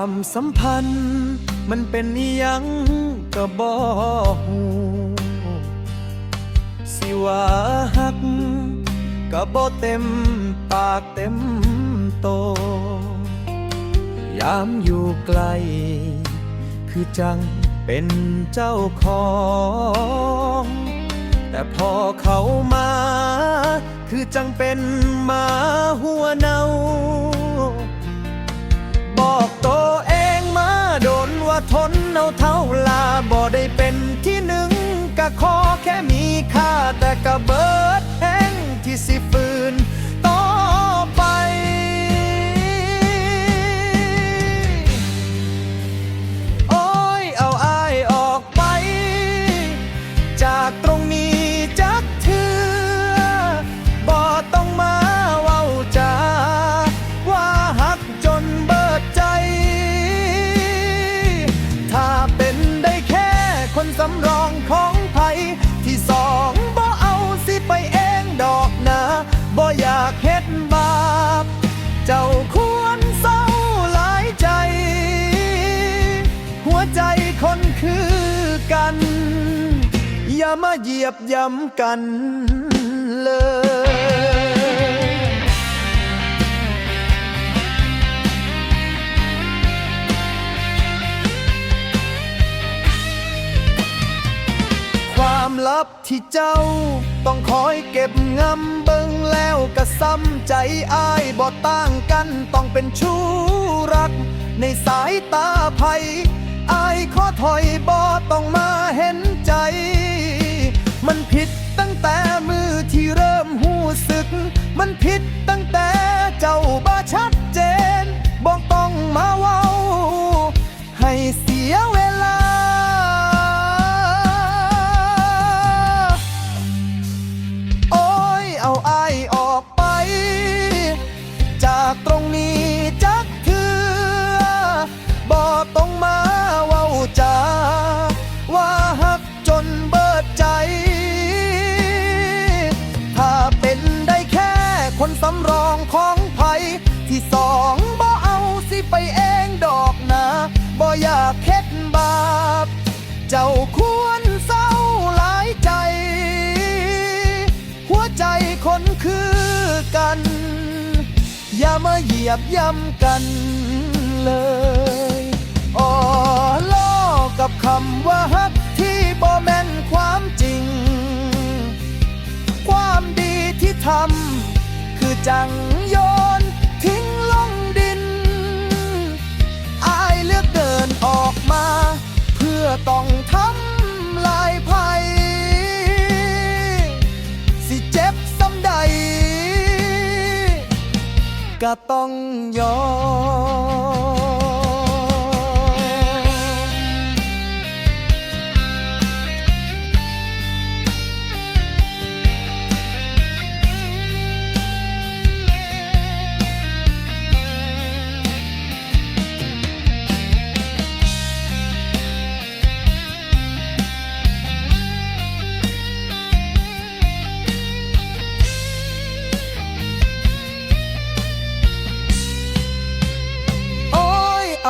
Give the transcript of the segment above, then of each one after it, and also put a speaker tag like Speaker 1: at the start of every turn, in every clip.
Speaker 1: ความสัมพันธ์ มันเป็นยังก็บ่ฮูสิว่าฮัก ก็บ่เต็มปากเต็มโต ยามอยู่ไกล คือจังเป็นเจ้าของ แต่พอเขามา คือจังเป็นมาหัวเนาบ ทนเอาเท่าลาบ่ได้เป็นที่หนึ่งกะขอแค่มีค่าแต่กะเบิดแห้งที่สิฝืน สำรองของไผที่สองบ่เอาสิไปเองดอกนะบ่อยากเฮ็ดบาป เจ้าควรเศร้าหลายใจ หัวใจคนคือกัน อย่ามาเหยียบย้ำกันเลย ลับที่เจ้า ต้องคอยเก็บงำเบิ่งแล้วก็ซ้ำใจอายบ่ต่างกันต้องเป็นชู้รัก ในสายตาภัยอายขอถอยบ่ต้องมาเห็นใจ มันผิดตั้งแต่มือที่เริ่มหูสึก มันผิดตั้งแต่เจ้าบ่ชั เจ้าควรเศร้าหลายใจ หัวใจคนคือกัน อย่ามาเหยียบย่ำกันเลยอ๋อล้อกับคำว่าฮักที่บ่แม่นความจริง ความดีที่ทำคือจัง จะต้องยอม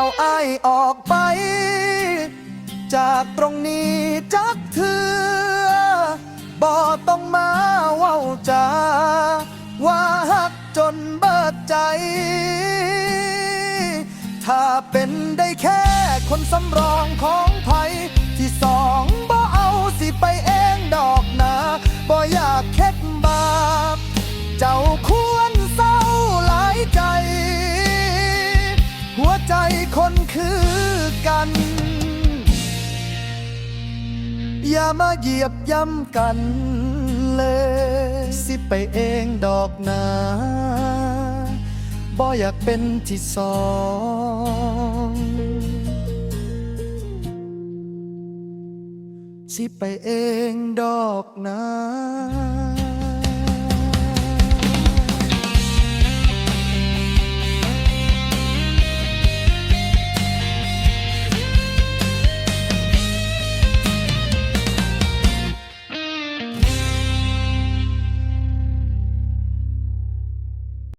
Speaker 1: ยเอาอายออกไป จากตรงนี้จักเถือบ่ต้องมาเว้าจาว่าหักจนเบิดใจ ถ้าเป็นได้แค่คนสำรองของไผที่สองบ่เอาสิไปเองดอกนะบ่อย คือกัน อย่ามาเหยียบย้ำกันเลย สิไปเองดอกนาบ่อยากเป็นที่สองสิไปเองดอกนา